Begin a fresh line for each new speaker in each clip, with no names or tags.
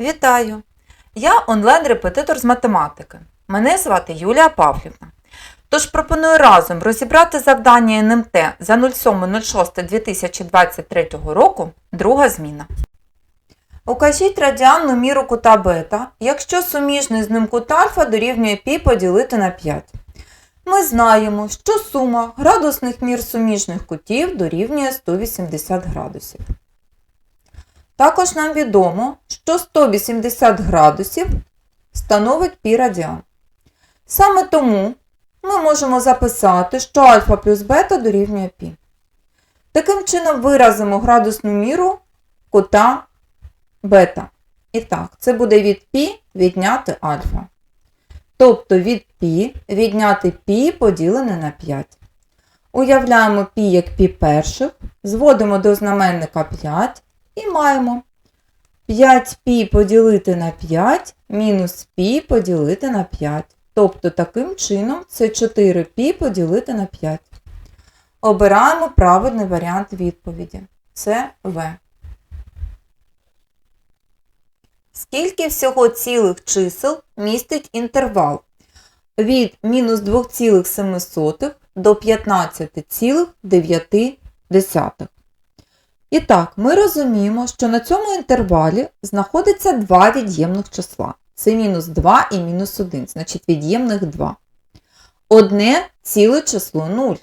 Вітаю! Я онлайн-репетитор з математики. Мене звати Юлія Павлівна. Тож пропоную разом розібрати завдання НМТ за 07.06.2023 року, друга зміна. Укажіть радіанну міру кута бета, якщо суміжний з ним кут альфа дорівнює π поділити на 5. Ми знаємо, що сума градусних мір суміжних кутів дорівнює 180 градусів. Також нам відомо, що 180 градусів становить пі радіан. Саме тому ми можемо записати, що альфа плюс бета дорівнює пі. Таким чином виразимо градусну міру кота бета. І так, це буде від пі відняти альфа. Тобто від пі відняти пі поділене на 5. Уявляємо пі як пі перших, зводимо до знаменника 5. і маємо 5π поділити на 5 мінус π поділити на 5. Тобто таким чином це 4π поділити на 5. Обираємо правильний варіант відповіді. Це В. Скільки всього цілих чисел містить інтервал від мінус 2,7 до 15,9? І так, ми розуміємо, що на цьому інтервалі знаходиться два від'ємних числа. Це мінус 2 і мінус 1, значить від'ємних 2. Одне ціле число 0.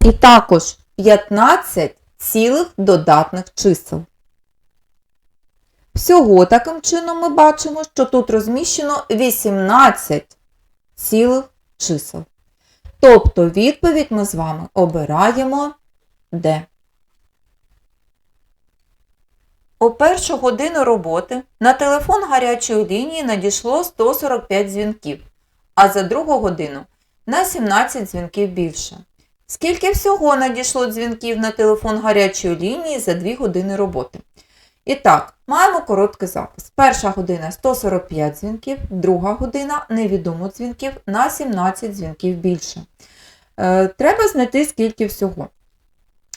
І також 15 цілих додатних чисел. Всього таким чином ми бачимо, що тут розміщено 18 цілих чисел. Тобто відповідь ми з вами обираємо Д. У першу годину роботи на телефон гарячої лінії надійшло 145 дзвінків, а за другу годину на 17 дзвінків більше. Скільки всього надійшло дзвінків на телефон гарячої лінії за 2 години роботи? І так, маємо короткий запис. Перша година 145 дзвінків, друга година невідомо дзвінків на 17 дзвінків більше. Е, треба знайти скільки всього.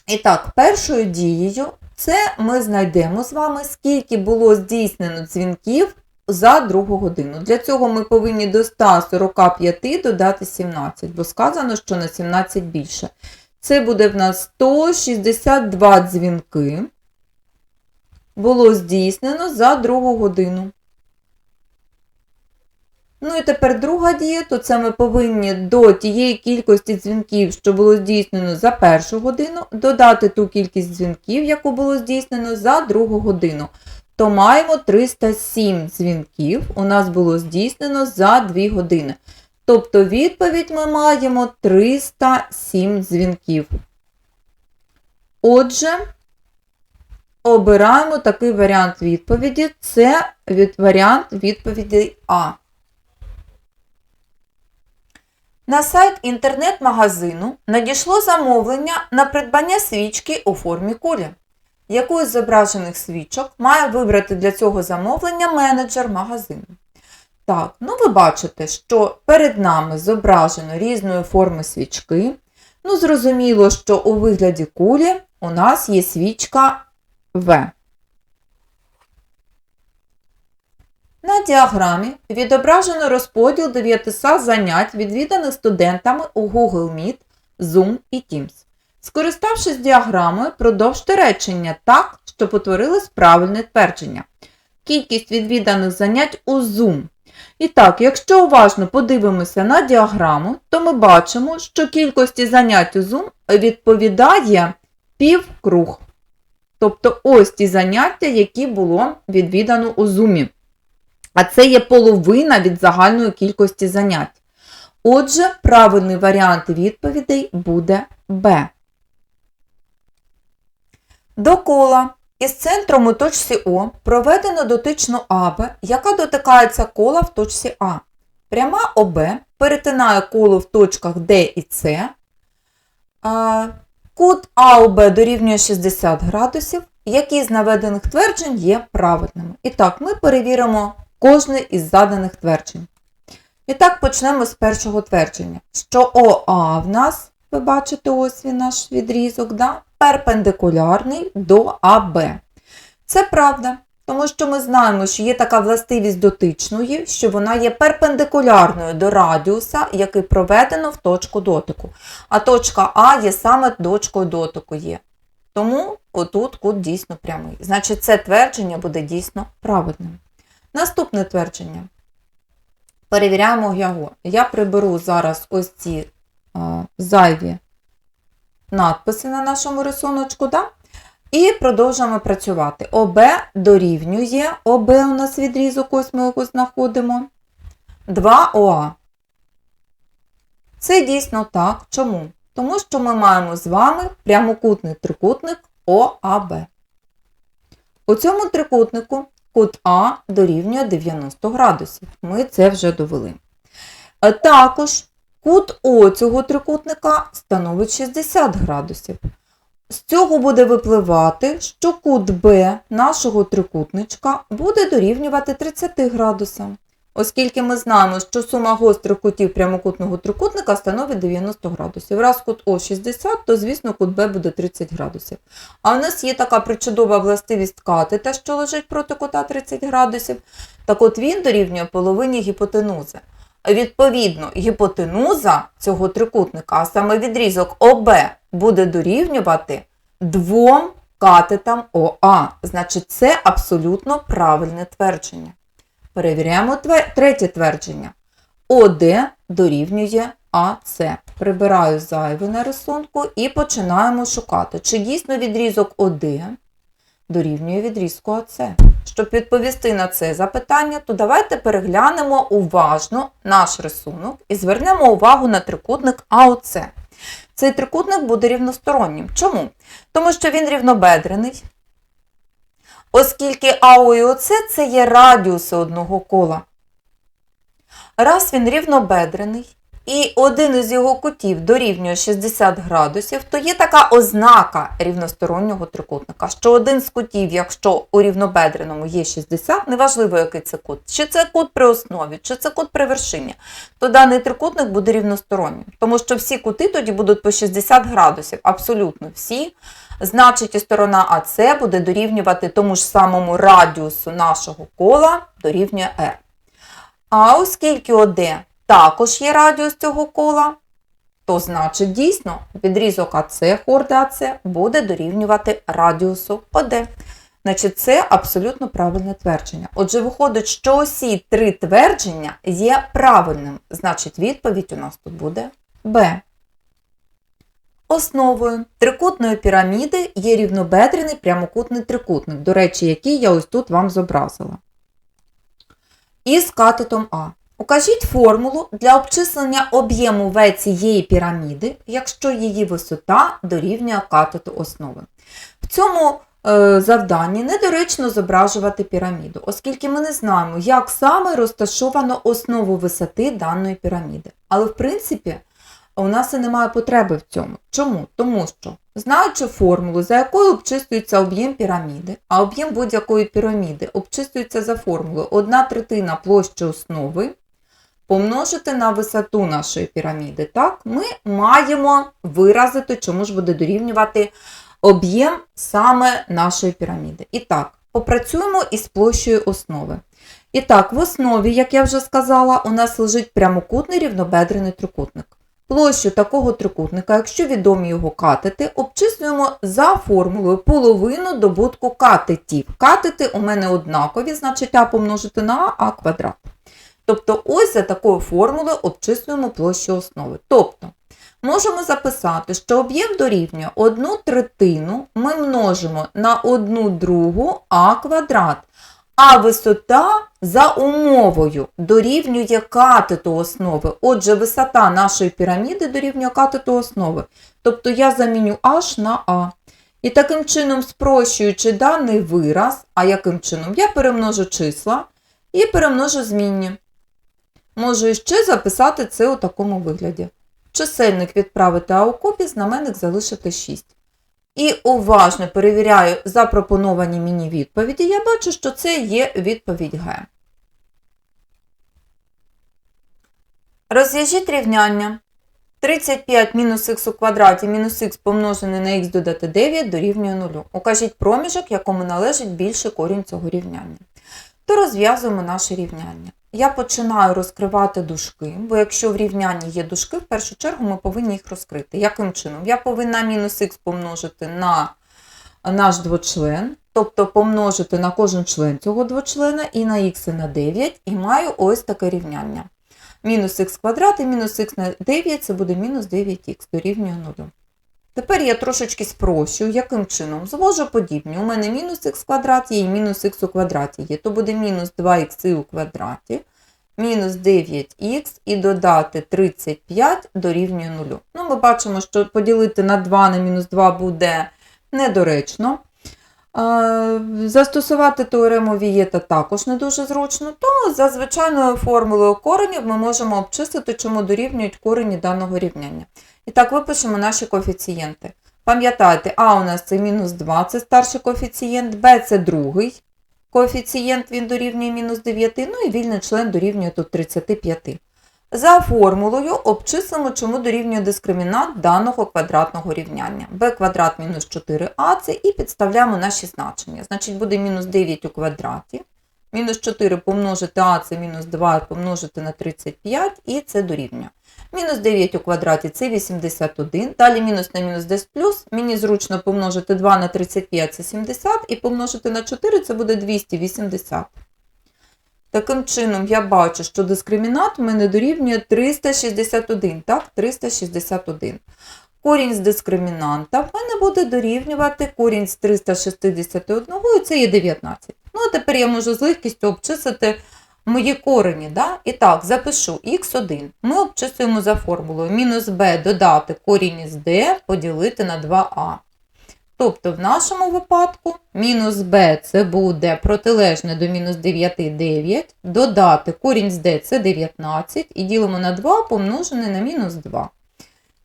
І так, першою дією це ми знайдемо з вами, скільки було здійснено дзвінків за другу годину. Для цього ми повинні до 145 додати 17, бо сказано, що на 17 більше. Це буде в нас 162 дзвінки. Було здійснено за другу годину. Ну і тепер друга дія, то це ми повинні до тієї кількості дзвінків, що було здійснено за першу годину, додати ту кількість дзвінків, яку було здійснено за другу годину. То маємо 307 дзвінків у нас було здійснено за 2 години. Тобто відповідь ми маємо 307 дзвінків. Отже, обираємо такий варіант відповіді. Це від варіант відповіді А. На сайт інтернет-магазину надійшло замовлення на придбання свічки у формі кулі. Яку із зображених свічок має вибрати для цього замовлення менеджер магазину? Так, ну ви бачите, що перед нами зображено різної форми свічки. Ну, зрозуміло, що у вигляді кулі у нас є свічка В. На діаграмі відображено розподіл 900 занять, відвіданих студентами у Google Meet, Zoom і Teams. Скориставшись діаграмою, продовжте речення так, щоб утворилось правильне твердження. Кількість відвіданих занять у Zoom. І так, якщо уважно подивимося на діаграму, то ми бачимо, що кількості занять у Zoom відповідає півкруг. Тобто ось ті заняття, які було відвідано у Zoom. А це є половина від загальної кількості занять. Отже, правильний варіант відповідей буде Б. До кола із центром у точці О проведено дотичну АБ, яка дотикається кола в точці А. Пряма ОБ перетинає коло в точках Д і С. Кут АОБ дорівнює 60 градусів, які з наведених тверджень є правильними. І так, ми перевіримо кожне із заданих тверджень. І так почнемо з першого твердження, що ОА в нас, ви бачите, ось він наш відрізок, да, перпендикулярний до АБ. Це правда, Тому що ми знаємо, що є така властивість дотичної, що вона є перпендикулярною до радіуса, який проведено в точку дотику. А точка А є саме точкою дотику є. Тому отут кут дійсно прямий. Значить, це твердження буде дійсно правильним. Наступне твердження. Перевіряємо його. Я приберу зараз ось ці а, зайві надписи на нашому рисуночку. Да? І продовжуємо працювати. ОБ дорівнює ОБ у нас відрізок, ось ми його знаходимо. 2ОА. Це дійсно так. Чому? Тому що ми маємо з вами прямокутний трикутник ОАБ. У цьому трикутнику кут А дорівнює 90 градусів. Ми це вже довели. Е, Також кут О цього трикутника становить 60 градусів. З цього буде випливати, що кут Б нашого трикутничка буде дорівнювати 30 градусам. Оскільки ми знаємо, що сума гострих кутів прямокутного трикутника становить 90 градусів. Раз кут О 60, то, звісно, кут Б буде 30 градусів. А в нас є така причудова властивість катета, що лежить проти кута 30 градусів. Так от він дорівнює половині гіпотенузи. Відповідно, гіпотенуза цього трикутника, а саме відрізок ОБ, буде дорівнювати двом катетам ОА. Значить, це абсолютно правильне твердження. Перевіряємо третє твердження. ОД дорівнює АС. Прибираю зайве на рисунку і починаємо шукати, чи дійсно відрізок ОД дорівнює відрізку АС. Щоб відповісти на це запитання, то давайте переглянемо уважно наш рисунок і звернемо увагу на трикутник АОЦ. Цей трикутник буде рівностороннім. Чому? Тому що він рівнобедрений, оскільки АО і ОЦ це є радіуси одного кола. Раз він рівнобедрений, і один із його кутів дорівнює 60 градусів, то є така ознака рівностороннього трикутника, що один з кутів, якщо у рівнобедреному є 60, неважливо, який це кут, чи це кут при основі, чи це кут при вершині, то даний трикутник буде рівностороннім, тому що всі кути тоді будуть по 60 градусів, абсолютно всі. Значить, і сторона АС буде дорівнювати тому ж самому радіусу нашого кола дорівнює R. А оскільки ОД також є радіус цього кола, то значить дійсно відрізок АС, хорди АС буде дорівнювати радіусу ОД. Значить, це абсолютно правильне твердження. Отже, виходить, що усі три твердження є правильним. Значить, відповідь у нас тут буде Б. Основою трикутної піраміди є рівнобедрений прямокутний трикутник, до речі, який я ось тут вам зобразила. Із катетом А. Укажіть формулу для обчислення об'єму В цієї піраміди, якщо її висота дорівнює катету основи. В цьому е, завданні недоречно зображувати піраміду, оскільки ми не знаємо, як саме розташовано основу висоти даної піраміди. Але, в принципі, у нас і немає потреби в цьому. Чому? Тому що, знаючи формулу, за якою обчислюється об'єм піраміди, а об'єм будь-якої піраміди обчислюється за формулою 1 третина площі основи, помножити на висоту нашої піраміди, так, ми маємо виразити, чому ж буде дорівнювати об'єм саме нашої піраміди. І так, попрацюємо із площею основи. І так, в основі, як я вже сказала, у нас лежить прямокутний рівнобедрений трикутник. Площу такого трикутника, якщо відомі його катети, обчислюємо за формулою половину добутку катетів. Катети у мене однакові, значить А помножити на А, А квадрат. Тобто, ось за такою формулою обчислюємо площу основи. Тобто, можемо записати, що об'єм дорівнює 1 третину ми множимо на 1 другу А квадрат. А висота за умовою дорівнює катету основи. Отже, висота нашої піраміди дорівнює катету основи. Тобто я заміню h на А. І таким чином, спрощуючи даний вираз, а яким чином? Я перемножу числа і перемножу змінні. Можу іще записати це у такому вигляді. Чисельник відправити А у копі, знаменник залишити 6. І уважно перевіряю запропоновані мені відповіді. Я бачу, що це є відповідь Г. Розв'яжіть рівняння. 35 мінус х у квадраті мінус х помножене на х додати 9 дорівнює 0. Укажіть проміжок, якому належить більший корінь цього рівняння. То розв'язуємо наше рівняння. Я починаю розкривати дужки, бо якщо в рівнянні є дужки, в першу чергу ми повинні їх розкрити. Яким чином? Я повинна мінус х помножити на наш двочлен, тобто помножити на кожен член цього двочлена і на х на 9, і маю ось таке рівняння. Мінус х квадрат і мінус х на 9 це буде мінус 9х дорівнює 0. Тепер я трошечки спрощую, яким чином? Звожу подібні. У мене мінус х квадрат є і мінус х у квадраті є. То буде мінус 2х у квадраті, мінус 9х і додати 35 дорівнює 0. Ну, ми бачимо, що поділити на 2 на мінус 2 буде недоречно. Застосувати теорему Вієта також не дуже зручно, тому за звичайною формулою коренів ми можемо обчислити, чому дорівнюють корені даного рівняння. І так, випишемо наші коефіцієнти. Пам'ятайте, А у нас це мінус 2, це старший коефіцієнт, Б це другий коефіцієнт, він дорівнює мінус 9, ну і вільний член дорівнює тут 35. За формулою обчислимо, чому дорівнює дискримінант даного квадратного рівняння. b квадрат мінус 4а це і підставляємо наші значення. Значить, буде мінус 9 у квадраті. Мінус 4 помножити а це мінус 2 помножити на 35 і це дорівнює. Мінус 9 у квадраті це 81. Далі мінус на мінус 10 плюс. Мені зручно помножити 2 на 35 це 70 і помножити на 4 це буде 280. Таким чином, я бачу, що дискримінант в мене дорівнює 361. Так, 361. Корінь з дискримінанта в мене буде дорівнювати корінь з 361, і це є 19. Ну, а тепер я можу з легкістю обчислити мої корені. Да? І так, запишу х1. Ми обчислюємо за формулою мінус b додати корінь із d поділити на 2а. Тобто в нашому випадку мінус b це буде протилежне до мінус 9 9, додати корінь з d це 19 і ділимо на 2 помножене на мінус 2.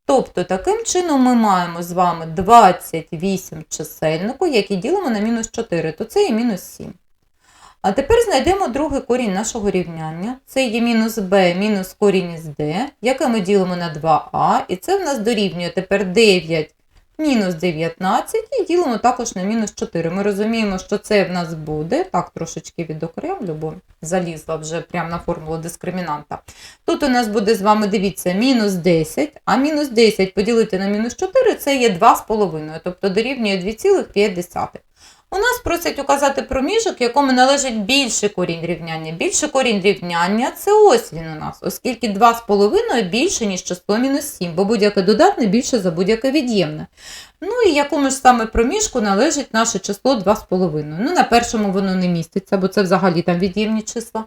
Тобто, таким чином ми маємо з вами 28 чисельнику, які ділимо на мінус 4, то це є мінус 7. А тепер знайдемо другий корінь нашого рівняння. Це є мінус b мінус корінь із d, яке ми ділимо на 2а, і це в нас дорівнює тепер 9 мінус 19 і ділимо також на мінус 4. Ми розуміємо, що це в нас буде, так трошечки відокремлю, бо залізла вже прямо на формулу дискримінанта. Тут у нас буде з вами, дивіться, мінус 10, а мінус 10 поділити на мінус 4 це є 2,5, тобто дорівнює 2,5. У нас просять указати проміжок, якому належить більший корінь рівняння. Більший корінь рівняння це ось він у нас, оскільки 2,5 більше, ніж число мінус 7, бо будь-яке додатне більше за будь-яке від'ємне. Ну і якому ж саме проміжку належить наше число 2,5. Ну, на першому воно не міститься, бо це взагалі там від'ємні числа.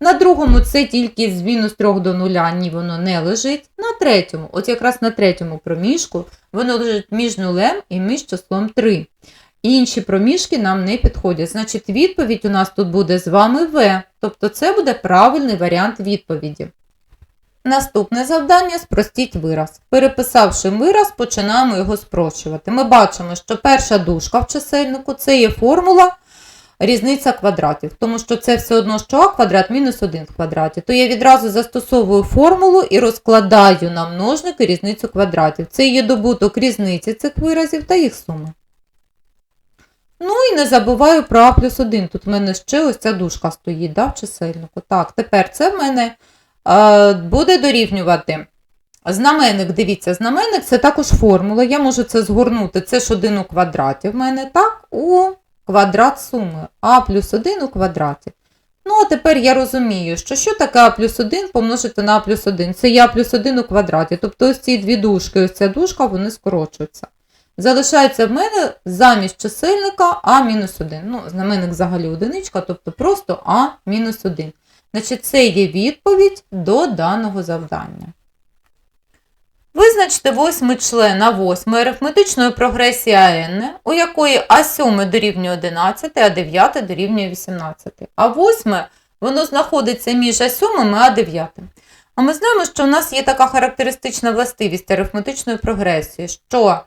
На другому це тільки з мінус 3 до 0, ні, воно не лежить. На третьому, от якраз на третьому проміжку, воно лежить між нулем і між числом 3. Інші проміжки нам не підходять. Значить, відповідь у нас тут буде з вами В. Тобто це буде правильний варіант відповіді. Наступне завдання спростіть вираз. Переписавши вираз, починаємо його спрощувати. Ми бачимо, що перша дужка в чисельнику це є формула різниця квадратів, тому що це все одно, що а квадрат мінус 1 в квадраті. То я відразу застосовую формулу і розкладаю на множники різницю квадратів. Це є добуток різниці цих виразів та їх суми. Ну і не забуваю про А плюс 1. Тут в мене ще ось ця дужка стоїть да, в. Так, тепер це в мене е, буде дорівнювати. Знаменник, дивіться, знаменник це також формула. Я можу це згорнути. Це ж 1 у квадраті в мене, так, у квадрат суми. А плюс 1 у квадраті. Ну, а тепер я розумію, що що таке А плюс 1 помножити на А плюс 1. Це я плюс 1 у квадраті. Тобто ось ці дві дужки, ось ця дужка, вони скорочуються. Залишається в мене замість чисельника А-1. Ну, знаменник взагалі одиничка, тобто просто А-1. Значить, це є відповідь до даного завдання. Визначте восьмий член а восьмої арифметичної прогресії АН, у якої А7 дорівнює 11, а 9 дорівнює 18. А восьме воно знаходиться між А7 і А9. А ми знаємо, що у нас є така характеристична властивість арифметичної прогресії, що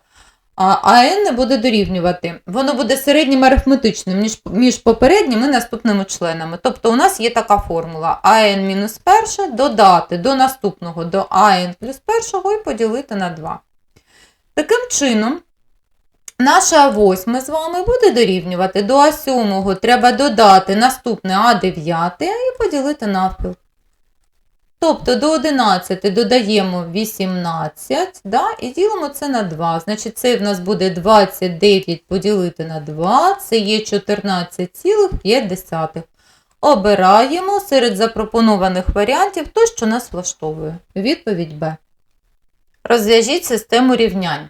а n не буде дорівнювати. Воно буде середнім арифметичним між, між попереднім і наступними членами. Тобто у нас є така формула an мінус перше додати до наступного до an плюс першого і поділити на 2. Таким чином, наша восьме з вами буде дорівнювати до А7 треба додати наступне А9 і поділити навпіл. Тобто до 11 додаємо 18 да, і ділимо це на 2. Значить, це в нас буде 29 поділити на 2, це є 14,5. Обираємо серед запропонованих варіантів то, що нас влаштовує. Відповідь Б. Розв'яжіть систему рівнянь.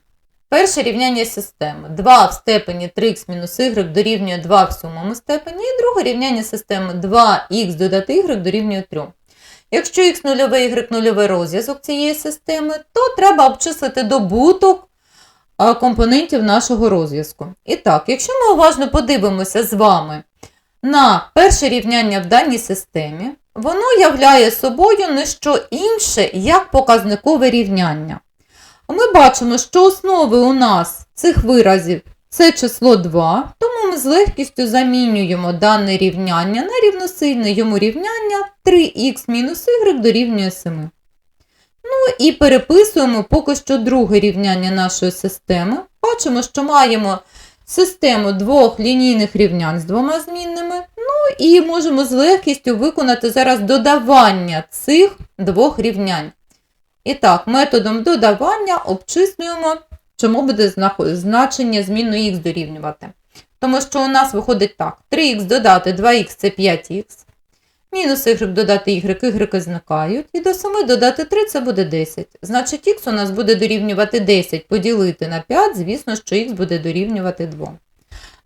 Перше рівняння системи. 2 в степені 3х мінус y дорівнює 2 в сьомому степені. І друге рівняння системи 2х додати y дорівнює 3. Якщо х нульовий, y нульовий розв'язок цієї системи, то треба обчислити добуток компонентів нашого розв'язку. І так, якщо ми уважно подивимося з вами на перше рівняння в даній системі, воно являє собою не що інше, як показникове рівняння. Ми бачимо, що основи у нас цих виразів це число 2, тому ми з легкістю замінюємо дане рівняння на рівносильне йому рівняння 3х мінус y дорівнює 7. Ну і переписуємо поки що друге рівняння нашої системи. Бачимо, що маємо систему двох лінійних рівнянь з двома змінними. Ну і можемо з легкістю виконати зараз додавання цих двох рівнянь. І так, методом додавання обчислюємо, чому буде значення змінної х дорівнювати. Тому що у нас виходить так: 3х додати 2х це 5х. Мінус y додати y, y зникають. І до 7 додати 3 це буде 10. Значить, х у нас буде дорівнювати 10 поділити на 5, звісно, що х буде дорівнювати 2.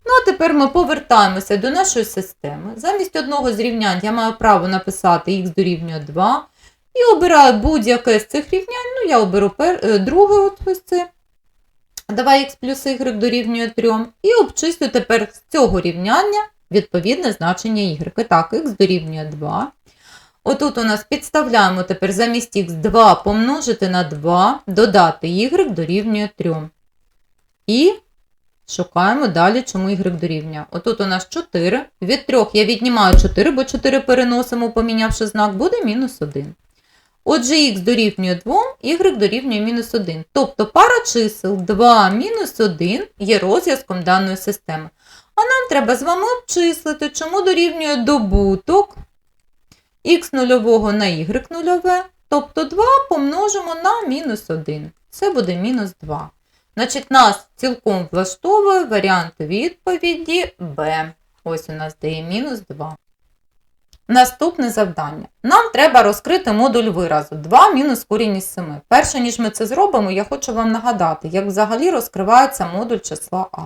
Ну, а тепер ми повертаємося до нашої системи. Замість одного з рівнянь я маю право написати х дорівнює 2. І обираю будь-яке з цих рівнянь. Ну, я оберу пер... е, друге, ось це. 2х плюс y дорівнює 3. І обчислю тепер з цього рівняння відповідне значення y. Так, х дорівнює 2. Отут у нас підставляємо тепер замість х 2 помножити на 2, додати y дорівнює 3. І шукаємо далі, чому y дорівнює. Отут у нас 4. Від 3 я віднімаю 4, бо 4 переносимо, помінявши знак, буде мінус 1. Отже, х дорівнює 2, y дорівнює мінус 1. Тобто пара чисел 2 мінус 1 є розв'язком даної системи. А нам треба з вами обчислити, чому дорівнює добуток х нульового на y нульове, тобто 2 помножимо на мінус 1. Це буде мінус 2. Значить, нас цілком влаштовує варіант відповіді Б. Ось у нас дає мінус 2. Наступне завдання. Нам треба розкрити модуль виразу 2 мінус корінь із 7. Перше, ніж ми це зробимо, я хочу вам нагадати, як взагалі розкривається модуль числа А.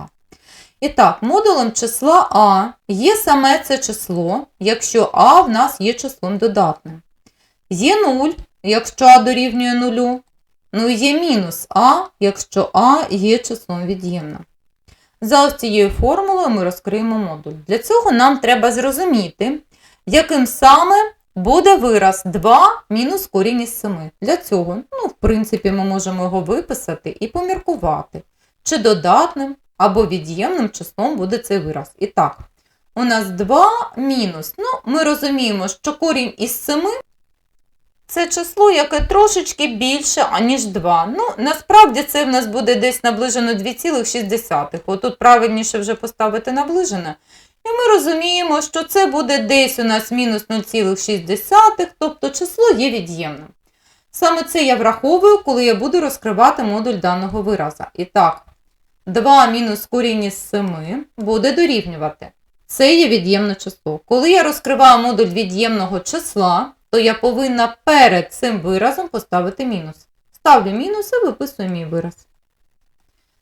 І так, модулем числа А є саме це число, якщо А в нас є числом додатним. Є 0, якщо А дорівнює 0. Ну і є мінус А, якщо А є числом від'ємним. За ось цією формулою ми розкриємо модуль. Для цього нам треба зрозуміти, яким саме буде вираз 2 мінус корінь із 7. Для цього, ну, в принципі, ми можемо його виписати і поміркувати, чи додатним або від'ємним числом буде цей вираз. І так, у нас 2 мінус. Ну, ми розуміємо, що корінь із 7 це число, яке трошечки більше, аніж 2. Ну, насправді це в нас буде десь наближено 2,6. Отут правильніше вже поставити наближене. І ми розуміємо, що це буде десь у нас мінус 0,6, тобто число є від'ємним. Саме це я враховую, коли я буду розкривати модуль даного вираза. І так, 2 мінус корінь із 7 буде дорівнювати. Це є від'ємне число. Коли я розкриваю модуль від'ємного числа, то я повинна перед цим виразом поставити мінус. Ставлю мінус і виписую мій вираз.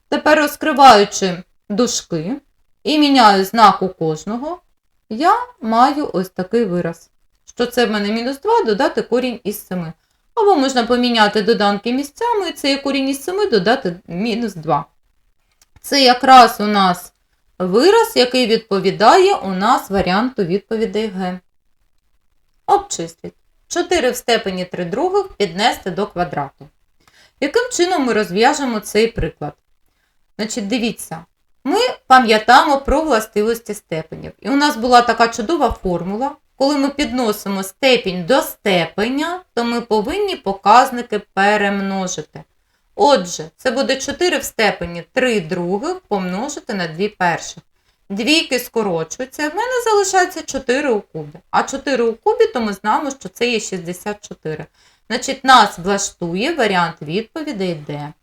Тепер розкриваючи дужки, і міняю знак у кожного, я маю ось такий вираз. Що це в мене мінус 2 додати корінь із 7. Або можна поміняти доданки місцями, і це є корінь із 7 додати мінус 2. Це якраз у нас вираз, який відповідає у нас варіанту відповідей Г. Обчисліть. 4 в степені 3 других піднести до квадрату. Яким чином ми розв'яжемо цей приклад? Значить, дивіться, ми пам'ятаємо про властивості степенів. І у нас була така чудова формула. Коли ми підносимо степінь до степеня, то ми повинні показники перемножити. Отже, це буде 4 в степені 3 других помножити на 2 перших. Двійки скорочуються, і в мене залишається 4 у кубі. А 4 у кубі, то ми знаємо, що це є 64. Значить, нас влаштує варіант відповідей Д.